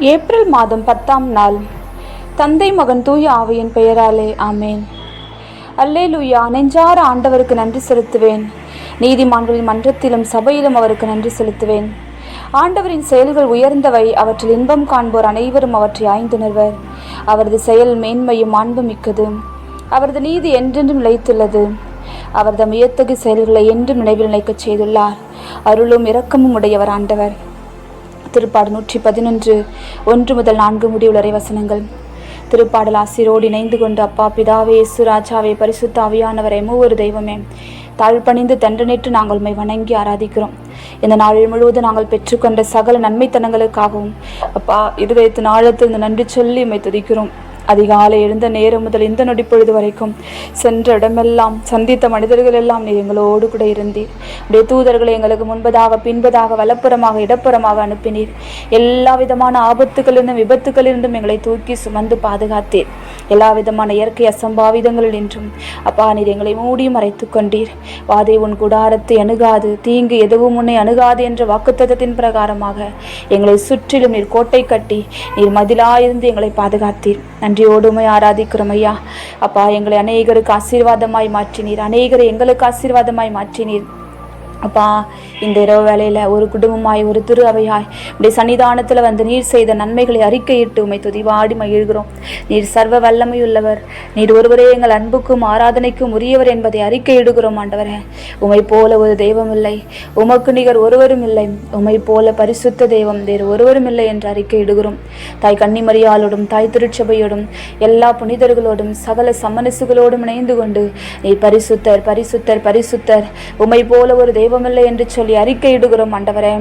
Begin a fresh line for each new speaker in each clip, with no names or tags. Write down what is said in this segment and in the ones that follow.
April மாதம் பத்தாம் நாள். தந்தை மகன் தூய ஆவியின் பெயராலே ஆமேன். அல்லேலூயா நெஞ்சார ஆண்டவருக்கு நன்றி செலுத்துவேன். நீதிமான்களின் மன்றத்திலும் சபையிலும் அவருக்கு நன்றி செலுத்துவேன். ஆண்டவரின் செயல்கள் உயர்ந்தவை அவற்றில் இன்பம் காண்போர் அனைவரும் அவற்றை ஆய்ந்துணர்வர். அவரது செயல் மேன்மையும் மாண்புமிக்கது அவரது நீதி என்றென்றும் நிலைத்துள்ளது. அவரது உயர்த்தகு செயல்களை என்றும் நினைவில் நிலைக்கச் செய்துள்ளார். அருளும் இரக்கமும் உடையவர் ஆண்டவர். திருப்பாடு நூற்றி பதினொன்று ஒன்று முதல் நான்கு முடிவுள்ளரை வசனங்கள். திருப்பாடல் ஆசிரோடு இணைந்து கொண்டு அப்பா பிதாவே இயேசு ராஜாவே பரிசுத்த ஆவியானவரை மூவொரு தெய்வமே தாழ்பணிந்து தண்டனிட்டு நாங்கள் உம்மை வணங்கி ஆராதிக்கிறோம். இந்த நாளில் முழுவதும் நாங்கள் பெற்றுக்கொண்ட சகல நன்மைத்தனங்களுக்காகவும் அப்பா இருதயத்தின் ஆழத்தில் நன்றி சொல்லி உண்மை துதிக்கிறோம். அதிகாலை எழுந்த நேரம் முதல் இந்த நொடி பொழுது வரைக்கும் சென்ற இடமெல்லாம் சந்தித்த மனிதர்கள் எல்லாம் நீர் எங்களோடு கூட இருந்தீர். உடைய தூதர்களை எங்களுக்கு முன்பதாக பின்பதாக வலப்புறமாக இடப்புறமாக அனுப்பினீர். எல்லா விதமான ஆபத்துகளிலிருந்தும் விபத்துகளிலிருந்தும் எங்களை தூக்கி சுமந்து பாதுகாத்தீர். எல்லா விதமான இயற்கை அசம்பாவிதங்களில் நின்றும். அப்பா நீர் எங்களை மூடி மறைத்து கொண்டீர். வாதை உன் குடாரத்தை அணுகாது தீங்கு எதுவும் உன்னை அணுகாது என்ற வாக்குத்தத்தின் பிரகாரமாக எங்களை சுற்றிலும் நீர் கோட்டை கட்டி நீர் மதிலாயிருந்து எங்களை பாதுகாத்தீர். நன்றி. நன்றியோடுமை ஆராதிக்கிறோம் ஐயா. அப்பா எங்களை அநேகருக்கு ஆசீர்வாதமாய் மாற்றினீர். அநேகரை எங்களுக்கு ஆசீர்வாதமாய் மாற்றினீர். அப்பா இந்த இரவு வேலையில் ஒரு குடும்பமாய் ஒரு திரு அவையாய் இப்படி சன்னிதானத்தில் வந்து நீர் செய்த நன்மைகளை அறிக்கையிட்டு உமை துதிவாடி மகிழ்கிறோம். நீர் சர்வ வல்லமையுள்ளவர். நீர் ஒருவரே எங்கள் அன்புக்கும் ஆராதனைக்கும் உரியவர் என்பதை அறிக்கையிடுகிறோம் ஆண்டவரே. உமை போல ஒரு தெய்வம் இல்லை. உமக்கு நிகர் ஒருவரும் இல்லை. உமை போல பரிசுத்த தெய்வம் வேறு ஒருவரும் இல்லை என்று அறிக்கையிடுகிறோம். தாய் கன்னிமரியாலோடும் தாய் திருச்சபையோடும் எல்லா புனிதர்களோடும் சகல சமனசுகளோடும் இணைந்து கொண்டு நீர் பரிசுத்தர் பரிசுத்தர் பரிசுத்தர். உமை போல ஒரு தெய்வமில்லை என்று சொல்லி அறிக்கையிடுகிறோம் ஆண்டவரே.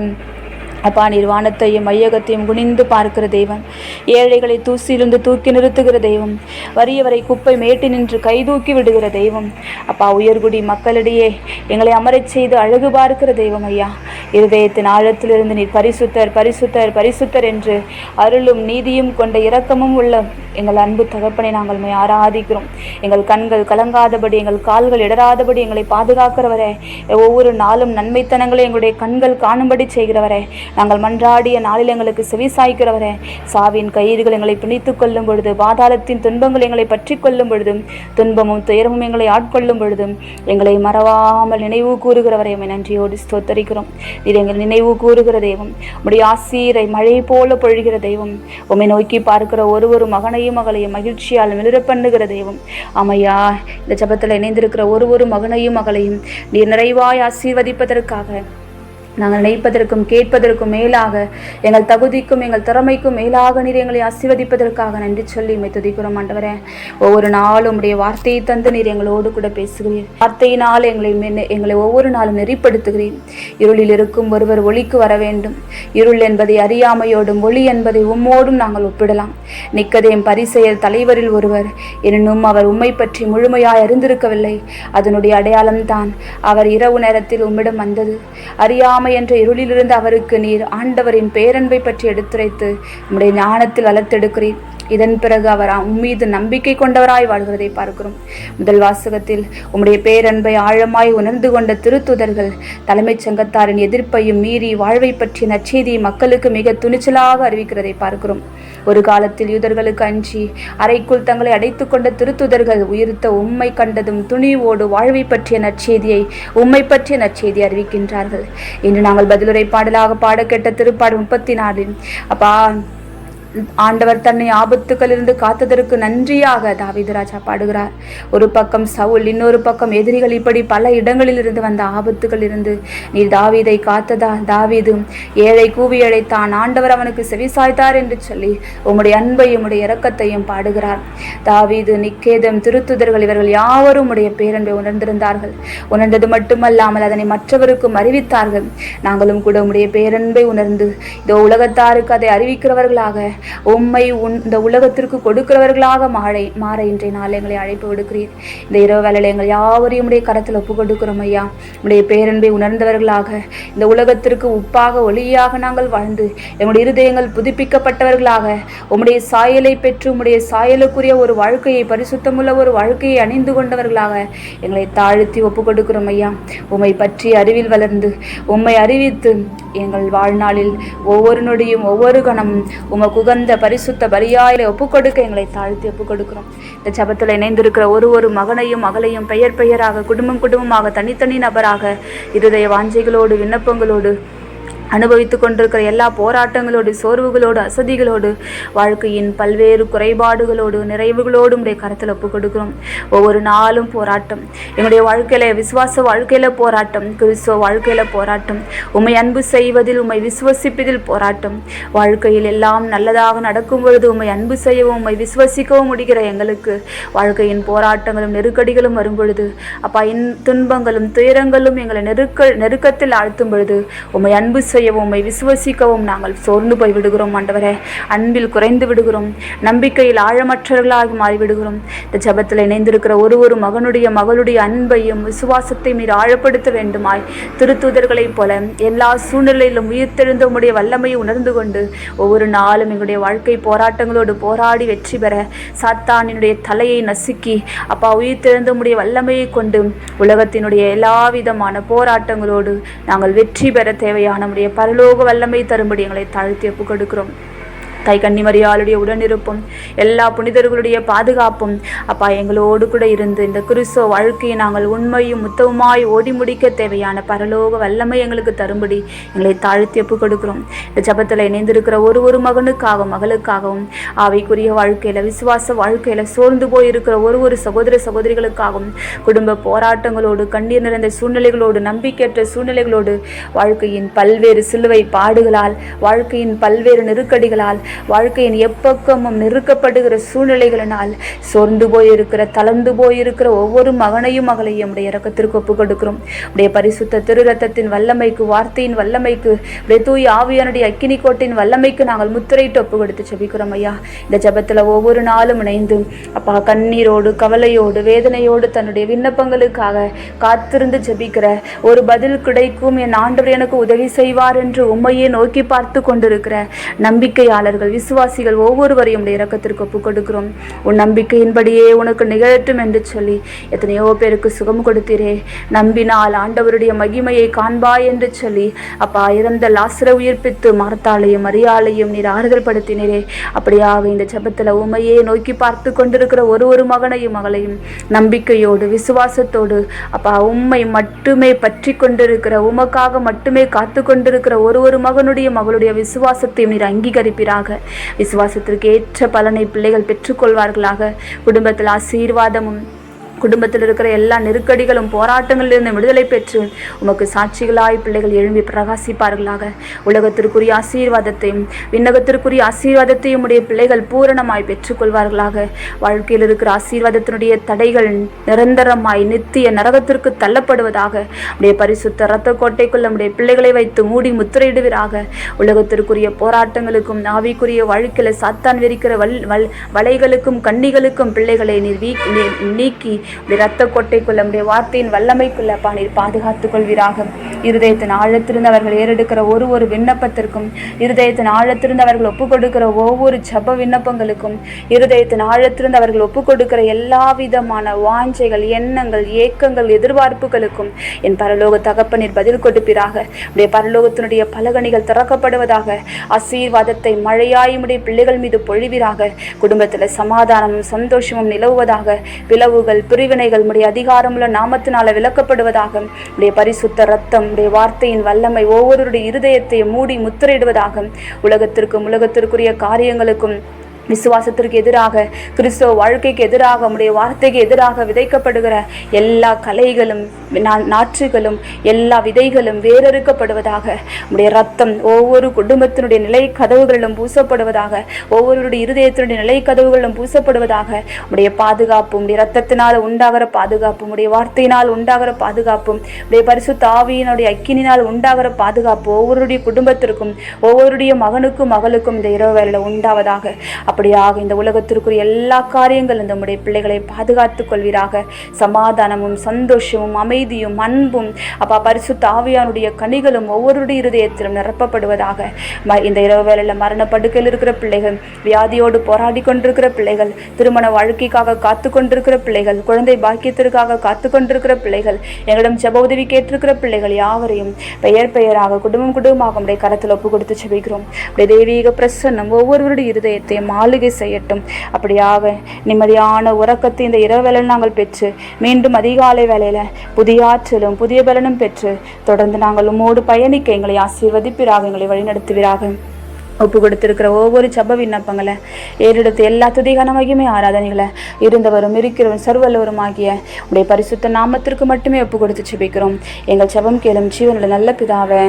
அப்பா நிர்வாணத்தையும் மையகத்தையும் குனிந்து பார்க்கிற தெய்வம் ஏழைகளை தூசியிலிருந்து தூக்கி நிறுத்துகிற தெய்வம் வறியவரை குப்பை மேட்டி நின்று கைதூக்கி விடுகிற தெய்வம். அப்பா உயர்குடி மக்களிடையே எங்களை அமரச் செய்து அழகு பார்க்கிற தெய்வம் ஐயா. இருதயத்தின் ஆழத்திலிருந்து நீர் பரிசுத்தர் பரிசுத்தர் பரிசுத்தர் என்று அருளும் நீதியும் கொண்ட இரக்கமும் உள்ள எங்கள் அன்பு தகப்பனை நாங்கள் உண்மை ஆராதிக்கிறோம். எங்கள் கண்கள் கலங்காதபடி எங்கள் கால்கள் இடராதபடி எங்களை பாதுகாக்கிறவரே. ஒவ்வொரு நாளும் நன்மைத்தனங்களை எங்களுடைய கண்கள் காணும்படி செய்கிறவரே. நாங்கள் மன்றாடிய நாளில் எங்களுக்கு செவிசாய்க்கிறவரே. சாவின் கயிறுகள் எங்களை பிணித்துக் கொள்ளும் பொழுது பாதாளத்தின் துன்பங்கள் எங்களை பற்றி கொள்ளும் பொழுதும் துன்பமும் துயரமும் எங்களை ஆட்கொள்ளும் பொழுதும் எங்களை மறவாமல் நினைவு கூறுகிறவரை. உம்மை நன்றியோடு ஸ்தோத்தரிக்கிறோம். இது எங்கள் நினைவு கூறுகிற தெய்வம். உடைய ஆசீரை மழை போல பொழிகிற தெய்வம். உம்மை நோக்கி பார்க்கிற ஒரு ஒரு மகனையும் மகளையும் மகிழ்ச்சியால் மிளிர பண்ணுகிற தெய்வம். அமையா இந்த ஜபத்தில் இணைந்திருக்கிற ஒரு ஒரு மகனையும் மகளையும் நீர் நிறைவாய் ஆசீர்வதிப்பதற்காக நாங்கள் நினைப்பதற்கும் கேட்பதற்கும் மேலாக எங்கள் தகுதிக்கும் எங்கள் திறமைக்கும் மேலாக நீர் எங்களை ஆசிர்வதிப்பதற்காக நன்றி சொல்லி உம்மை துதிக்கிறோம் ஆண்டவரே. ஒவ்வொரு நாளும் உடைய வார்த்தையை தந்து நீர் எங்களோடு கூட பேசுகிறீர். வார்த்தையினால் எங்களை மென்னு- எங்களை ஒவ்வொரு நாளும் நெறிப்படுத்துகிறீர். இருளில் இருக்கும் ஒருவர் ஒளிக்கு வர வேண்டும். இருள் என்பதை அறியாமையோடும் ஒளி என்பதை உம்மோடும் நாங்கள் ஒப்பிடலாம். நிக்கதையும் பரிசெயல் தலைவரில் ஒருவர் எனினும் அவர் உம்மை பற்றி முழுமையாய் அறிந்திருக்கவில்லை. அதனுடைய அடையாளம்தான் அவர் இரவு நேரத்தில் உம்மிடம் வந்தது. அறியாமை என்ற இருளிலிருந்து அவருக்கு நீர் ஆண்டவரின் பேரன்பை பற்றி எடுத்துரைத்து உம்முடைய ஞானத்தில் வளர்த்தெடுக்கிறீர். இதன் பிறகு அவர் உம்மீது நம்பிக்கை கொண்டவராய் வாழ்கிறதை பார்க்கிறோம். முதல் வாசகத்தில் உம்முடைய பேரன்பை ஆழமாய் உணர்ந்து கொண்ட திருத்துதர்கள் தலைமைச் சங்கத்தாரின் எதிர்ப்பையும் மீறி வாழ்வை பற்றிய நற்செய்தியை மக்களுக்கு மிக துணிச்சலாக அறிவிக்கிறதை பார்க்கிறோம். ஒரு காலத்தில் யூதர்களுக்கு அஞ்சி அறைக்குள் தங்களை அடைத்துக் கொண்ட திருத்துதர்கள் உயிர்த்த உம்மை கண்டதும் துணிவோடு வாழ்வை பற்றிய நற்செய்தியை உம்மை பற்றிய நற்செய்தி அறிவிக்கின்றார்கள். இன்று நாங்கள் பதிலுரை பாடலாக பாட கேட்ட திருப்பாடு முப்பத்தி நாலில் அப்பா ஆண்டவர் தன்னை ஆபத்துகளிலிருந்து காத்ததற்கு நன்றியாக தாவீது ராஜா பாடுகிறார். ஒரு பக்கம் சவுல் இன்னொரு பக்கம் எதிரிகள் இப்படி பல இடங்களில் இருந்து வந்த ஆபத்துகள் இருந்து நீ தாவீதை காத்ததா? தாவீது ஏழை கூவி அழைத்தான். ஆண்டவர் அவனுக்கு செவிசாய்த்தார் என்று சொல்லி உம்முடைய அன்பையும் உடைய இரக்கத்தையும் பாடுகிறார். தாவீது நிக்கேதம் திருத்துதர்கள் இவர்கள் யாவரும் உடைய பேரன்பை உணர்ந்திருந்தார்கள். உணர்ந்தது மட்டுமல்லாமல் அதனை மற்றவருக்கும் அறிவித்தார்கள். நாங்களும் கூட உம்முடைய பேரன்பை உணர்ந்து இதோ உலகத்தாருக்கு அதை அறிவிக்கிறவர்களாக உம்மை உன் இந்த உலகத்திற்கு கொடுக்கிறவர்களாக மாறை மாற இன்றைய நாள் எங்களை அழைப்பு விடுக்கிறீர். இந்த இரவு வேலையில் எங்கள் யாவரையும் உடைய கரத்தில் ஒப்பு கொடுக்கிறோம் ஐயா. உடைய பேரன்பை உணர்ந்தவர்களாக இந்த உலகத்திற்கு உப்பாக ஒளியாக நாங்கள் வாழ்ந்து எங்களுடைய இருதயங்கள் புதுப்பிக்கப்பட்டவர்களாக உம்முடைய சாயலை பெற்று உம்முடைய சாயலுக்குரிய ஒரு வாழ்க்கையை பரிசுத்தமுள்ள ஒரு வாழ்க்கையை அணிந்து கொண்டவர்களாக எங்களை தாழ்த்தி ஒப்பு கொடுக்கிறோம் ஐயா. உம்மை பற்றி அறிவில் வளர்ந்து உம்மை அறிவித்து எங்கள் வாழ்நாளில் ஒவ்வொரு நொடியும் ஒவ்வொரு கணமும் உமக்கு உகந்த பரிசுத்த பலியாயில ஒப்புக்கொடுக்க எங்களை தாழ்த்தி ஒப்புக்கொடுக்கிறோம். இந்த ஜபத்தில் இணைந்திருக்கிற ஒரு ஒரு மகனையும் மகளையும் பெயர் பெயராக குடும்பம் குடும்பமாக தனித்தனி நபராக இருதய வாஞ்சைகளோடு விண்ணப்பங்களோடு அனுபவித்துக் கொண்டிருக்கிற எல்லா போராட்டங்களோடு சோர்வுகளோடு அசதிகளோடு வாழ்க்கையின் பல்வேறு குறைபாடுகளோடு நிறைவுகளோடு உடைய கருத்தில் ஒப்பு கொடுக்கிறோம். ஒவ்வொரு நாளும் போராட்டம். எங்களுடைய வாழ்க்கையில் விசுவாச வாழ்க்கையில் போராட்டம் கிறிஸ்துவ வாழ்க்கையில் போராட்டம் உம்மை அன்பு செய்வதில் உம்மை விசுவசிப்பதில் போராட்டம். வாழ்க்கையில் எல்லாம் நல்லதாக நடக்கும் பொழுது உம்மை அன்பு செய்யவும் உண்மை விசுவசிக்கவும் முடிகிற எங்களுக்கு. வாழ்க்கையின் போராட்டங்களும் நெருக்கடிகளும் வரும் பொழுது அப்பா இன் துன்பங்களும் துயரங்களும் எங்களை நெருக்க நெருக்கத்தில் ஆழ்த்தும் பொழுது உம்மை அன்பு செய்யவும் உம்மை விசுவசிக்கவும். நாங்கள் சோர்ந்து போய் விடுகிறோம் ஆண்டவரே. அன்பில் குறைந்து விடுகிறோம். நம்பிக்கையில் ஆழமற்றவர்களாகி மாறிவிடுகிறோம். இந்த ஜபத்தில் இணைந்திருக்கிற ஒரு ஒரு மகனுடைய மகளுடைய அன்பையும் விசுவாசத்தையும் மீது ஆழப்படுத்த வேண்டுமாய் திருத்தூதர்களைப் போல எல்லா சூழ்நிலையிலும் உயிர்த்தெழுந்த உடைய வல்லமையை உணர்ந்து கொண்டு ஒவ்வொரு நாளும் எங்களுடைய வாழ்க்கை போராட்டங்களோடு போராடி வெற்றி பெற சாத்தானினுடைய தலையை நசுக்கி அப்பா உயிர்த்தெழுந்த உடைய வல்லமையை கொண்டு உலகத்தினுடைய எல்லா விதமான போராட்டங்களோடு நாங்கள் வெற்றி பெற தேவையான நம்முடைய பரலோக வல்லமை தரும்படி எங்களை தாழ்த்தி ஒப்புக் கொடுக்கிறோம் தாய் கன்னிமரியாளுடைய உடனிருப்பும் எல்லா புனிதர்களுடைய பாதுகாப்பும் அப்பா எங்களோடு கூட இருந்து இந்த கிறிஸ்துவ வாழ்க்கையை நாங்கள் உண்மையும் முத்தவுமாய் ஓடி முடிக்க தேவையான பரலோக வல்லமை எங்களுக்கு தரும்படி எங்களை தாழ்த்தி ஒப்பு கொடுக்கிறோம். இந்த ஜபத்தில் இணைந்திருக்கிற ஒரு ஒரு மகனுக்காகவும் மகளுக்காகவும் ஆவைக்குரிய வாழ்க்கையில் விசுவாச வாழ்க்கையில் சோர்ந்து போயிருக்கிற ஒரு ஒரு சகோதர சகோதரிகளுக்காகவும் குடும்ப போராட்டங்களோடு கண்ணீர் நிறைந்த சூழ்நிலைகளோடு நம்பிக்கையற்ற சூழ்நிலைகளோடு வாழ்க்கையின் பல்வேறு சிலுவை பாடுகளால் வாழ்க்கையின் பல்வேறு நெருக்கடிகளால் வாழ்க்கையின் எப்பக்கமும் நெருக்கப்படுகிற சூழ்நிலைகளினால் சோர்ந்து போயிருக்கிற தளர்ந்து போயிருக்கிற ஒவ்வொரு மகனையும் மகளையும் உடைய இறக்கத்திற்கு ஒப்புக் கொடுக்கிறோம் உடைய பரிசுத்த திரு ரத்தத்தின் வல்லமைக்கு வார்த்தையின் வல்லமைக்கு உடைய தூய் ஆவியானுடைய அக்கினி கோட்டின் வல்லமைக்கு நாங்கள் முத்திரையிட்டு ஒப்பு கொடுத்து ஜெபிக்கிறோம் ஐயா. இந்த ஜபத்தில் ஒவ்வொரு நாளும் இணைந்து அப்பா கண்ணீரோடு கவலையோடு வேதனையோடு தன்னுடைய விண்ணப்பங்களுக்காக காத்திருந்து ஜெபிக்கிற ஒரு பதில் கிடைக்கும். என் ஆண்டவர் எனக்கு உதவி செய்வார் என்று உண்மையை நோக்கி பார்த்து கொண்டிருக்கிற நம்பிக்கையாளர் அவர்கள் விசுவாசிகள் ஒவ்வொருவரையும் உடைய இரக்கத்திற்கு ஒப்புக் கொடுக்கிறோம் உன் நம்பிக்கையின்படியே உனக்கு நிகழட்டும் என்று சொல்லி எத்தனையோ பேருக்கு சுகம் கொடுத்தீரே. நம்பினால் ஆண்டவருடைய மகிமையை காண்பாய் என்று சொல்லி அப்பா இறந்த லாசர உயிர்ப்பித்து மரத்தாலையும் அறியாலையும் நீர் ஆறுதல் படுத்தினரே அப்படியாக இந்த ஜெபத்தில் உமையே நோக்கி பார்த்து கொண்டிருக்கிற ஒரு ஒரு மகனையும் மகளையும் நம்பிக்கையோடு விசுவாசத்தோடு அப்பா உம்மை மட்டுமே பற்றி கொண்டிருக்கிற உமக்காக மட்டுமே காத்து கொண்டிருக்கிற ஒரு ஒரு மகனுடைய மகளுடைய விசுவாசத்தையும் நீர் அங்கீகரிப்பீராக. விசுவாசத்திற்கு ஏற்ற பலனை பிள்ளைகள் பெற்றுக்கொள்வார்களாக. குடும்பத்தில் ஆசீர்வாதமும் குடும்பத்தில் இருக்கிற எல்லா நெருக்கடிகளும் போராட்டங்களிலிருந்து விடுதலை பெற்று உமக்கு சாட்சிகளாய் பிள்ளைகள் எழும்பி பிரகாசிப்பார்களாக. உலகத்திற்குரிய ஆசீர்வாதத்தையும் விண்ணகத்திற்குரிய ஆசீர்வாதத்தையும் உடைய பிள்ளைகள் பூரணமாய் பெற்றுக்கொள்வார்களாக. வாழ்க்கையில் இருக்கிற ஆசீர்வாதத்தினுடைய தடைகள் நிரந்தரமாய் நித்திய நரகத்திற்கு தள்ளப்படுவதாக உடைய பரிசுத்த இரத்த கோட்டைக்குள் நம்முடைய பிள்ளைகளை வைத்து மூடி முத்திரையிடுவீராக. உலகத்திற்குரிய போராட்டங்களுக்கும் நாவிக்குரிய வாழ்க்கையில் சாத்தான் விரிக்கிற வல் வல் வலைகளுக்கும் கண்ணிகளுக்கும் பிள்ளைகளை நீர் வீ நீ- நீக்கி உடைய ரத்த கொட்டைக்குள்ள நம்முடைய வார்த்தையின் வல்லமைக்குள்ளப்பா நீர் பாதுகாத்துக் கொள்வீராக இருதயத்தின் ஆழத்திருந்து அவர்கள் ஏறெடுக்கிற ஒரு ஒரு விண்ணப்பத்திற்கும் இருதயத்தின் ஆழத்திருந்து அவர்கள் ஒப்பு கொடுக்கிற ஒவ்வொரு ஜப விண்ணப்பங்களுக்கும் இருதயத்தின் ஆழத்திருந்து அவர்கள் ஒப்பு கொடுக்கிற எல்லா விதமான வாஞ்சைகள் எண்ணங்கள் ஏக்கங்கள் எதிர்பார்ப்புகளுக்கும் என் பரலோக தகப்பனீர் பதில் கொடுப்பீராக. உடைய பரலோகத்தினுடைய பலகணிகள் திறக்கப்படுவதாக ஆசீர்வாதத்தை மழையாயுடைய பிள்ளைகள் மீது பொழிவீராக. குடும்பத்தில் சமாதானமும் சந்தோஷமும் நிலவுவதாக பிளவுகள் பிரிவினைகள் உடைய அதிகாரமுள்ள நாமத்தினால விளக்கப்படுவதாக உடைய பரிசுத்த ரத்தம் உடைய வார்த்தையின் வல்லமை ஒவ்வொருடைய இருதயத்தை மூடி முத்திரையிடுவதாக உலகத்திற்கும் உலகத்திற்குரிய காரியங்களுக்கும் விசுவாசத்திற்கு எதிராக கிறிஸ்தவ வாழ்க்கைக்கு எதிராக நம்முடைய வார்த்தைக்கு எதிராக விதைக்கப்படுகிற எல்லா கலைகளும் நா- நாற்றுகளும் எல்லா விதைகளும் வேறறுக்கப்படுவதாக நம்முடைய ரத்தம் ஒவ்வொரு குடும்பத்தினுடைய நிலை கதவுகளிலும் பூசப்படுவதாக ஒவ்வொருடைய இருதயத்தினுடைய நிலை கதவுகளிலும் பூசப்படுவதாக உடைய பாதுகாப்பு உடைய ரத்தத்தினால் உண்டாகிற பாதுகாப்பு உடைய வார்த்தையினால் உண்டாகிற பாதுகாப்பும் உடைய பரிசு தாவியினுடைய அக்கினினால் உண்டாகிற பாதுகாப்பு ஒவ்வொருடைய குடும்பத்திற்கும் ஒவ்வொருடைய மகனுக்கும் மகளுக்கும் இந்த இரவு வேலையில் உண்டாவதாக. அப்படியாக இந்த உலகத்திற்குரிய எல்லா காரியங்களும் நம்முடைய பிள்ளைகளை பாதுகாத்துக் கொள்வீராக. சமாதானமும் சந்தோஷமும் அமைதியும் அன்பும் அப்பா பரிசுத்த ஆவியானுடைய கனிகளும் ஒவ்வொருடைய இருதயத்திலும் நிரப்பப்படுவதாக. ம- இந்த இரவு வேளையில் மரண படுக்கையில் இருக்கிற பிள்ளைகள் வியாதியோடு போராடி கொண்டிருக்கிற பிள்ளைகள் திருமண வாழ்க்கைக்காக காத்து கொண்டிருக்கிற பிள்ளைகள் குழந்தை பாக்கியத்திற்காக காத்து கொண்டிருக்கிற பிள்ளைகள் எங்களிடம் ஜெப உதவி கேட்டிருக்கிற பிள்ளைகள் யாவரையும் பெயர் பெயராக குடும்பம் குடும்பமாக உடைய கரத்தில் ஒப்பு கொடுத்து செபிக்கிறோம். தேவீக தெய்வீக பிரசன்னம் ஒவ்வொருவருடைய இருதயத்தையும் ஆளுகை செய்யட்டும். அப்படியாக நிம்மதியான உறக்கத்தை இந்த இரவு நாங்கள் பெற்று மீண்டும் அதிகாலை வேலையில புதிய ஆற்றலும் புதிய பலனும் பெற்று தொடர்ந்து நாங்கள் உம்மோடு பயணிக்க எங்களை ஆசீர்வதிப்பிறாக எங்களை வழிநடத்துவீராக. ஒப்பு கொடுத்திருக்கிற ஒவ்வொரு ஜப விண்ணப்பங்களை ஏறெடுத்து எல்லா துதிகனமாகியுமே ஆராதனைகளை இருந்தவரும் இருக்கிறவன் சர்வல்லவரும் ஆகிய உடைய பரிசுத்த நாமத்திற்கு மட்டுமே ஒப்பு கொடுத்து செபிக்கிறோம் எங்கள் ஜெபம் கேளும் ஜீவனோட நல்ல பிதாவே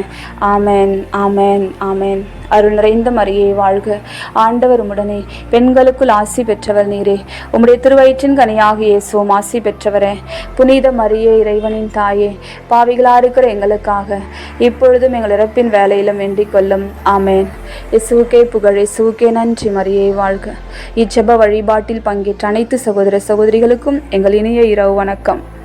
ஆமேன் ஆமேன் ஆமென். அருள் நிறைந்த மரியை வாழ்க. ஆண்டவர் உடனே பெண்களுக்குள் ஆசி பெற்றவர் நீரே. உம்முடைய திருவயிற்றின் கனியாக இயேசுவும் ஆசி பெற்றவரே. புனித மரியே இறைவனின் தாயே பாவிகளாக இருக்கிற எங்களுக்காக இப்பொழுதும் எங்கள் இறப்பின் வேலையிலும் வேண்டிக் கொள்ளும். ஆமேன். இசுவுக்கே புகழ் இசுவுக்கே நன்றி மரியே வாழ்க. இச்செப வழிபாட்டில் பங்கேற்ற அனைத்து சகோதர சகோதரிகளுக்கும் எங்கள் இணைய இரவு வணக்கம்.